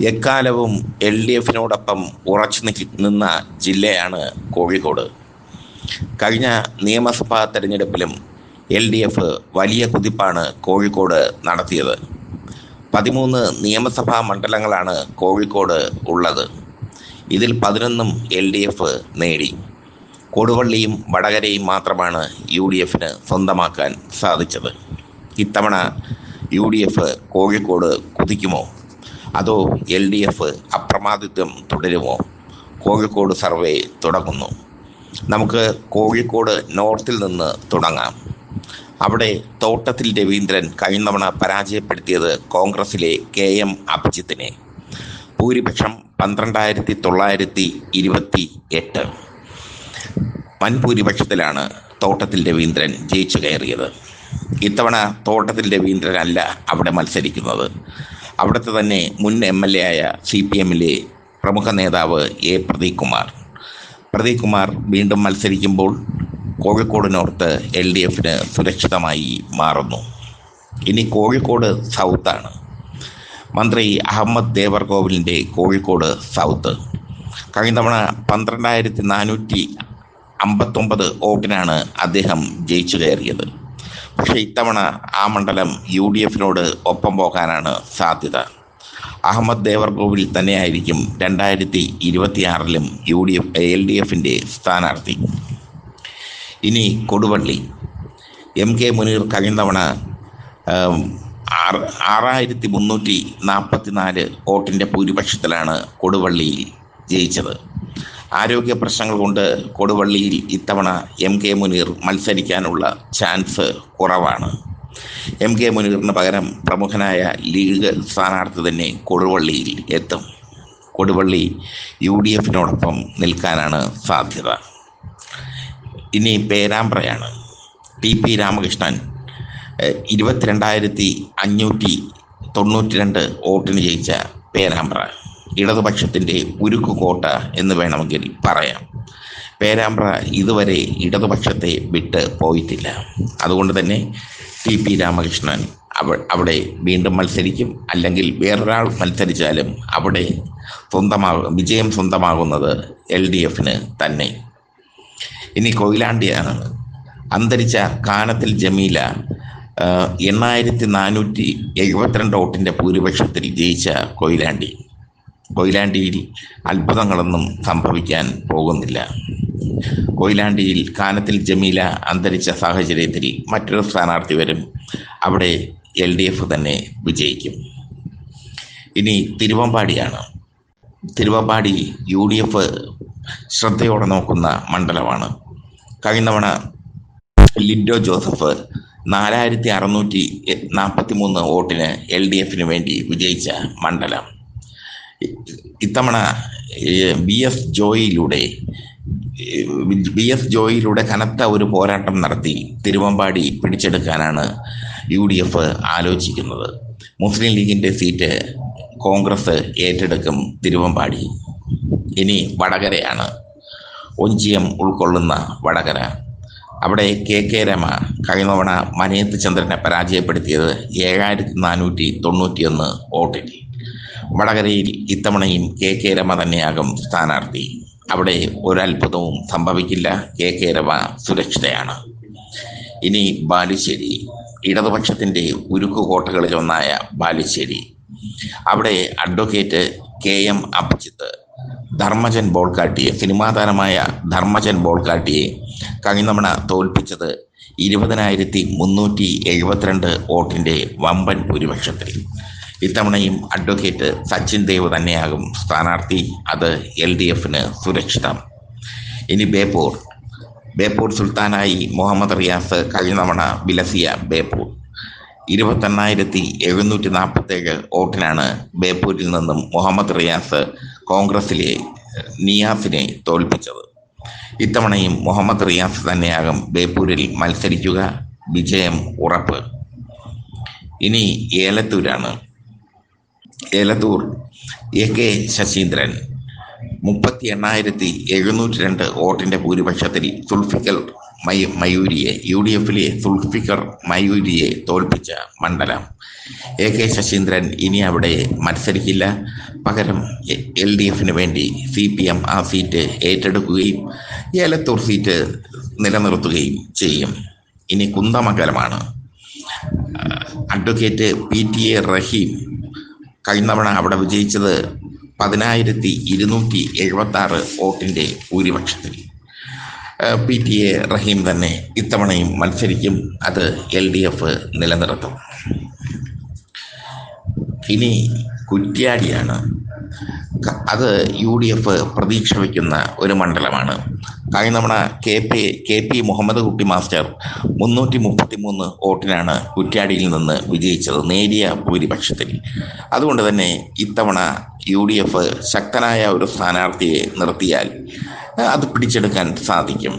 എക്കാലവും L D എഫിനോടൊപ്പം ഉറച്ചു നിന്ന ജില്ലയാണ് കോഴിക്കോട്. കഴിഞ്ഞ നിയമസഭാ തെരഞ്ഞെടുപ്പിലും എൽ ഡി എഫ് വലിയ കുതിപ്പാണ് കോഴിക്കോട് നടത്തിയത്. പതിമൂന്ന് നിയമസഭാ മണ്ഡലങ്ങളാണ് കോഴിക്കോട് ഉള്ളത്. ഇതിൽ പതിനൊന്നും എൽ ഡി എഫ് നേടി. കൊടുവള്ളിയും വടകരയും മാത്രമാണ് യു ഡി എഫിന് സ്വന്തമാക്കാൻ സാധിച്ചത്. ഇത്തവണ യു ഡി എഫ് കോഴിക്കോട് കുതിക്കുമോ? അതോ എൽ ഡി എഫ് അപ്രമാദിത്വം തുടരുമോ? കോഴിക്കോട് സർവേ തുടങ്ങുന്നു. നമുക്ക് കോഴിക്കോട് നോർത്തിൽ നിന്ന് തുടങ്ങാം. അവിടെ തോട്ടത്തിൽ രവീന്ദ്രൻ കഴിഞ്ഞ തവണ പരാജയപ്പെടുത്തിയത് കോൺഗ്രസിലെ കെ എം അഭിജിത്തിനെ. ഭൂരിപക്ഷം പന്ത്രണ്ടായിരത്തി തൊള്ളായിരത്തി ഇരുപത്തി എട്ട് വൻ ഭൂരിപക്ഷത്തിലാണ് തോട്ടത്തിൽ രവീന്ദ്രൻ ജയിച്ചു കയറിയത്. ഇത്തവണ തോട്ടത്തിൽ രവീന്ദ്രൻ അല്ല അവിടെ മത്സരിക്കുന്നത്. അവിടുത്തെ തന്നെ മുൻ എം എൽ എ ആയ സി പി എമ്മിലെ പ്രമുഖ നേതാവ് എ പ്രദീപ് കുമാർ പ്രദീപ് കുമാർ വീണ്ടും മത്സരിക്കുമ്പോൾ കോഴിക്കോടിനോർത്ത് എൽ ഡി എഫിന് സുരക്ഷിതമായി മാറുന്നു. ഇനി കോഴിക്കോട് സൗത്താണ് മന്ത്രി അഹമ്മദ് ദേവർകോവിലിന്റെ കോഴിക്കോട് സൗത്ത് കഴിഞ്ഞ തവണ പന്ത്രണ്ടായിരത്തി നാനൂറ്റി അമ്പത്തൊമ്പത് വോട്ടിനാണ് അദ്ദേഹം ജയിച്ചു കയറിയത്. പക്ഷേ ഇത്തവണ ആ മണ്ഡലം യു ഡി എഫിനോട് ഒപ്പം പോകാനാണ് സാധ്യത. അഹമ്മദ് ദേവർകോവിൽ തന്നെയായിരിക്കും രണ്ടായിരത്തി ഇരുപത്തിയാറിലും U D F L D എഫിന്റെ സ്ഥാനാർത്ഥി. ഇനി കൊടുവള്ളി. എം കെ മുനീർ കഴിഞ്ഞ തവണ ആറായിരത്തി മുന്നൂറ്റി നാൽപ്പത്തി നാല് വോട്ടിന്റെ ഭൂരിപക്ഷത്തിലാണ് കൊടുവള്ളിയിൽ ജയിച്ചത്. ആരോഗ്യ പ്രശ്നങ്ങൾ കൊണ്ട് കൊടുവള്ളിയിൽ ഇത്തവണ എം കെ മുനീർ മത്സരിക്കാനുള്ള ചാൻസ് കുറവാണ്. എം കെ മുനീറിന് പകരം പ്രമുഖനായ ലീഗ് സ്ഥാനാർത്ഥി തന്നെ കൊടുവള്ളിയിൽ എത്തും. കൊടുവള്ളി യു ഡി എഫിനോടൊപ്പം നിൽക്കാനാണ് സാധ്യത. ഇനി പേരാമ്പ്രയാണ്. ടി പി രാമകൃഷ്ണൻ ഇരുപത്തിരണ്ടായിരത്തി അഞ്ഞൂറ്റി തൊണ്ണൂറ്റി രണ്ട് വോട്ടിന് ജയിച്ച പേരാമ്പ്ര. ഇടതുപക്ഷത്തിന്റെ ഉരുക്കുകോട്ട എന്ന് വേണമെങ്കിൽ പറയാം. പേരാമ്പ്ര ഇതുവരെ ഇടതുപക്ഷത്തെ വിട്ട് പോയിട്ടില്ല. അതുകൊണ്ട് തന്നെ ടി പി രാമകൃഷ്ണൻ അവ അവിടെ വീണ്ടും മത്സരിക്കും. അല്ലെങ്കിൽ വേറൊരാൾ മത്സരിച്ചാലും അവിടെ സ്വന്തമാകും വിജയം സ്വന്തമാകുന്നത് എൽ ഡി എഫിന് തന്നെ. ഇനി കൊയിലാണ്ടിയാണ്. അന്തരിച്ച കാനത്തിൽ ജമീല എണ്ണായിരത്തി നാനൂറ്റി എഴുപത്തിരണ്ട് വോട്ടിന്റെ ഭൂരിപക്ഷത്തിൽ ജയിച്ച കൊയിലാണ്ടി. കൊയിലാണ്ടിയിൽ അത്ഭുതങ്ങളൊന്നും സംഭവിക്കാൻ പോകുന്നില്ല. കൊയിലാണ്ടിയിൽ കാനത്തിൽ ജമീല അന്തരിച്ച സാഹചര്യത്തിൽ മറ്റൊരു സ്ഥാനാർത്ഥി വരും. അവിടെ എൽ ഡി എഫ് തന്നെ വിജയിക്കും. ഇനി തിരുവമ്പാടിയാണ്. തിരുവമ്പാടി യു ഡി എഫ് ശ്രദ്ധയോടെ നോക്കുന്ന മണ്ഡലമാണ്. കഴിഞ്ഞ തവണ ലിൻഡോ ജോസഫ് നാലായിരത്തി അറുന്നൂറ്റി നാൽപ്പത്തി മൂന്ന് വോട്ടിന് എൽ ഡി എഫിന് വേണ്ടി വിജയിച്ച മണ്ഡലം. ഇത്തവണ ബി എസ് ജോയിലൂടെ ബി എസ് ജോയിലൂടെ കനത്ത ഒരു പോരാട്ടം നടത്തി തിരുവമ്പാടി പിടിച്ചെടുക്കാനാണ് യു ഡി എഫ് ആലോചിക്കുന്നത്. മുസ്ലിം ലീഗിന്റെ സീറ്റ് കോൺഗ്രസ് ഏറ്റെടുക്കും തിരുവമ്പാടി. ഇനി വടകരയാണ്. ഒഞ്ചിയം ഉൾക്കൊള്ളുന്ന വടകര. അവിടെ കെ കെ രമ കഴിഞ്ഞ തവണ മനയത്ത് ചന്ദ്രനെ പരാജയപ്പെടുത്തിയത് ഏഴായിരത്തി നാനൂറ്റി തൊണ്ണൂറ്റിയൊന്ന് വോട്ടിൽ വടകരയിൽ ഇത്തവണയും കെ കെ രമ തന്നെയാകും സ്ഥാനാർത്ഥി. അവിടെ ഒരത്ഭുതവും സംഭവിക്കില്ല. കെ കെ രമ സുരക്ഷിതയാണ്. ഇനി ബാലുശ്ശേരി ഇടതുപക്ഷത്തിന്റെ ഉരുക്കു കോട്ടകളിലൊന്നായ ബാലുശ്ശേരി. അവിടെ advocate K M Abhijith Dharmajan ബോൾക്കാട്ടിയെ cinema താരമായ ധർമ്മജൻ ബോൾക്കാട്ടിയെ കഴിഞ്ഞ തോൽപ്പിച്ചത് ഇരുപതിനായിരത്തി മുന്നൂറ്റി എഴുപത്തിരണ്ട് വോട്ടിന്റെ വമ്പൻ ഭൂരിപക്ഷത്തിൽ. ഇത്തവണയും അഡ്വക്കേറ്റ് സച്ചിൻ ദേവ് തന്നെയാകും സ്ഥാനാർത്ഥി. അത് എൽ ഡി എഫിന് സുരക്ഷിതം. ഇനി ബേപ്പൂർ. ബേപ്പൂർ സുൽത്താനായി മുഹമ്മദ് റിയാസ് കഴിഞ്ഞ തവണ വിലസിയ ബേപ്പൂർ. ഇരുപത്തെണ്ണായിരത്തി എഴുന്നൂറ്റി നാൽപ്പത്തേഴ് വോട്ടിനാണ് ബേപ്പൂരിൽ നിന്നും മുഹമ്മദ് റിയാസ് കോൺഗ്രസിലെ നിയാസിനെ തോൽപ്പിച്ചത്. ഇത്തവണയും മുഹമ്മദ് റിയാസ് തന്നെയാകും ബേപ്പൂരിൽ മത്സരിക്കുക. വിജയം ഉറപ്പ്. ഇനി ഏലത്തൂരാണ്. Elathur A K Saseendran. മുപ്പത്തി എണ്ണായിരത്തി എഴുന്നൂറ്റി രണ്ട് വോട്ടിന്റെ ഭൂരിപക്ഷത്തിൽ സുൽഫിക്കൽ മയ മയൂരിയെ യു ഡി എഫിലെ സുൽഫിക്കർ മയൂരിയെ തോൽപ്പിച്ച മണ്ഡലം. എ കെ ശശീന്ദ്രൻ ഇനി അവിടെ മത്സരിക്കില്ല. പകരം എൽ ഡി എഫിന് വേണ്ടി സി പി എം ആ സീറ്റ് ഏറ്റെടുക്കുകയും ഏലത്തൂർ സീറ്റ് നിലനിർത്തുകയും ചെയ്യും. ഇനി കുന്തമംഗലമാണ് advocate P T A Rahim കഴിഞ്ഞ തവണ അവിടെ വിജയിച്ചത് പതിനായിരത്തി ഇരുന്നൂറ്റി എഴുപത്തി ആറ് വോട്ടിന്റെ ഭൂരിപക്ഷത്തിൽ. പി ടി എ റഹീം തന്നെ ഇത്തവണയും മത്സരിക്കും. അത് എൽ ഡി എഫ് നിലനിർത്തും. ഇനി കുറ്റ്യാടിയാണ്. അത് യു ഡി എഫ് പ്രതീക്ഷ വയ്ക്കുന്ന ഒരു മണ്ഡലമാണ് കഴിഞ്ഞ നമ്മുടെ K P K P Muhammed Kutty master മുന്നൂറ്റി മുപ്പത്തി മൂന്ന് വോട്ടിനാണ് കുറ്റ്യാടിയിൽ നിന്ന് വിജയിച്ചത് നേരിയ ഭൂരിപക്ഷത്തിൽ. അതുകൊണ്ട് തന്നെ ഇത്തവണ യു ഡി എഫ് ശക്തനായ ഒരു സ്ഥാനാർത്ഥിയെ നിർത്തിയാൽ അത് പിടിച്ചെടുക്കാൻ സാധിക്കും.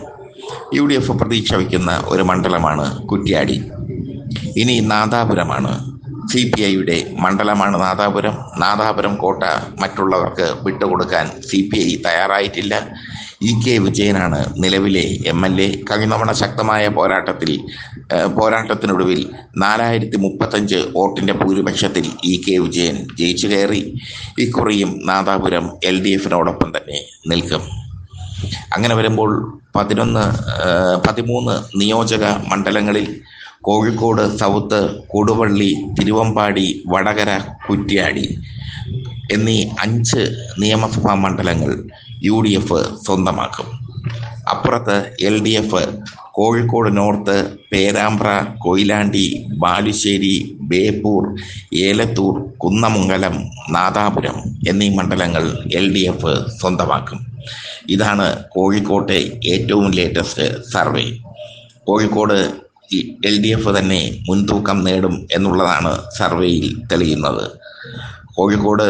യു ഡി എഫ് പ്രതീക്ഷ വയ്ക്കുന്ന ഒരു മണ്ഡലമാണ് കുറ്റ്യാടി. ഇനി നാദാപുരമാണ്. സി പി ഐയുടെ മണ്ഡലമാണ് നാദാപുരം. നാദാപുരം കോട്ട മറ്റുള്ളവർക്ക് വിട്ടുകൊടുക്കാൻ സി പി ഐ തയ്യാറായിട്ടില്ല. ഇ കെ വിജയനാണ് നിലവിലെ എം എൽ എ. കഴിഞ്ഞ ശക്തമായ പോരാട്ടത്തിൽ പോരാട്ടത്തിനൊടുവിൽ നാലായിരത്തി മുപ്പത്തഞ്ച് വോട്ടിന്റെ ഭൂരിപക്ഷത്തിൽ ഇ കെ വിജയൻ ജയിച്ചു കയറി. ഇക്കുറിയും നാദാപുരം എൽ ഡി എഫിനോടൊപ്പം തന്നെ നിൽക്കും. അങ്ങനെ വരുമ്പോൾ പതിനൊന്ന് പതിമൂന്ന് നിയോജക മണ്ഡലങ്ങളിൽ കോഴിക്കോട് സൗത്ത് കൊടുവള്ളി തിരുവമ്പാടി വടകര കുറ്റ്യാടി എന്നീ അഞ്ച് നിയമസഭാ മണ്ഡലങ്ങൾ യു ഡി എഫ് സ്വന്തമാക്കും. അപ്പുറത്ത് L D F Kozhikode North Perambra Koyilandy Balussery Beypore Elathur Kunnamangalam Nadapuram എന്നീ മണ്ഡലങ്ങൾ എൽ ഡി എഫ് സ്വന്തമാക്കും. ഇതാണ് കോഴിക്കോട്ടെ ഏറ്റവും latest survey Kozhikode L D F തന്നെ മുൻതൂക്കം നേടും എന്നുള്ളതാണ് സർവേയിൽ തെളിയുന്നത്. കോഴിക്കോട്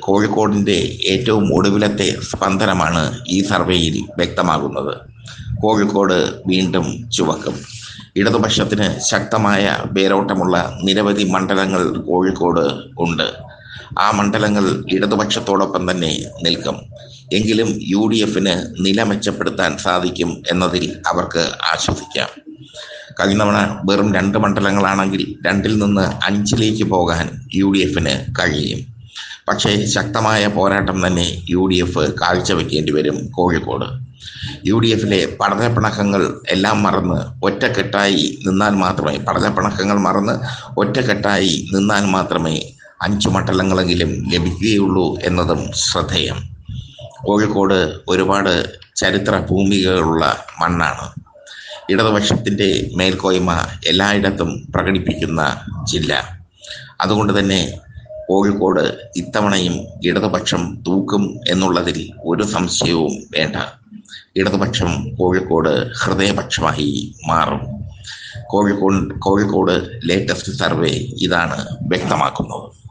കോഴിക്കോടിന്റെ ഏറ്റവും ഒടുവിലത്തെ സ്പന്ദനമാണ് ഈ സർവേയിൽ വ്യക്തമാകുന്നത്. കോഴിക്കോട് വീണ്ടും ചുവക്കും. ഇടതുപക്ഷത്തിന് ശക്തമായ വേരോട്ടമുള്ള നിരവധി മണ്ഡലങ്ങൾ കോഴിക്കോട് ഉണ്ട്. ആ മണ്ഡലങ്ങൾ ഇടതുപക്ഷത്തോടൊപ്പം തന്നെ നിൽക്കും. എങ്കിലും യു ഡി എഫിന് നില മെച്ചപ്പെടുത്താൻ സാധിക്കും എന്നതിൽ അവർക്ക് ആശ്വസിക്കാം. കഴിഞ്ഞ തവണ വെറും രണ്ട് മണ്ഡലങ്ങളാണെങ്കിൽ രണ്ടിൽ നിന്ന് അഞ്ചിലേക്ക് പോകാൻ യു ഡി എഫിന് കഴിയും. പക്ഷേ ശക്തമായ പോരാട്ടം തന്നെ യു ഡി എഫ് കാഴ്ചവെക്കേണ്ടി വരും കോഴിക്കോട്. യു ഡി എഫിലെ പഠനപ്പിണക്കങ്ങൾ എല്ലാം മറന്ന് ഒറ്റക്കെട്ടായി നിന്നാൽ മാത്രമേ പഠനപ്പിണക്കങ്ങൾ മറന്ന് ഒറ്റക്കെട്ടായി നിന്നാൽ മാത്രമേ അഞ്ചു മണ്ഡലങ്ങളെങ്കിലും ലഭിക്കുകയുള്ളൂ എന്നതും ശ്രദ്ധേയം. കോഴിക്കോട് ഒരുപാട് ചരിത്ര ഭൂമികകളുള്ള മണ്ണാണ്. ഇടതുപക്ഷത്തിന്റെ മേൽക്കോയ്മ എല്ലായിടത്തും പ്രകടിപ്പിക്കുന്ന ജില്ല. അതുകൊണ്ട് തന്നെ കോഴിക്കോട് ഇത്തവണയും ഇടതുപക്ഷം തൂക്കും എന്നുള്ളതിൽ ഒരു സംശയവും വേണ്ട. ഇടതുപക്ഷം കോഴിക്കോട് ഹൃദയപക്ഷമായി മാറും. കോഴിക്കോട് കോഴിക്കോട് ലേറ്റസ്റ്റ് സർവേ ഇതാണ് വ്യക്തമാക്കുന്നത്.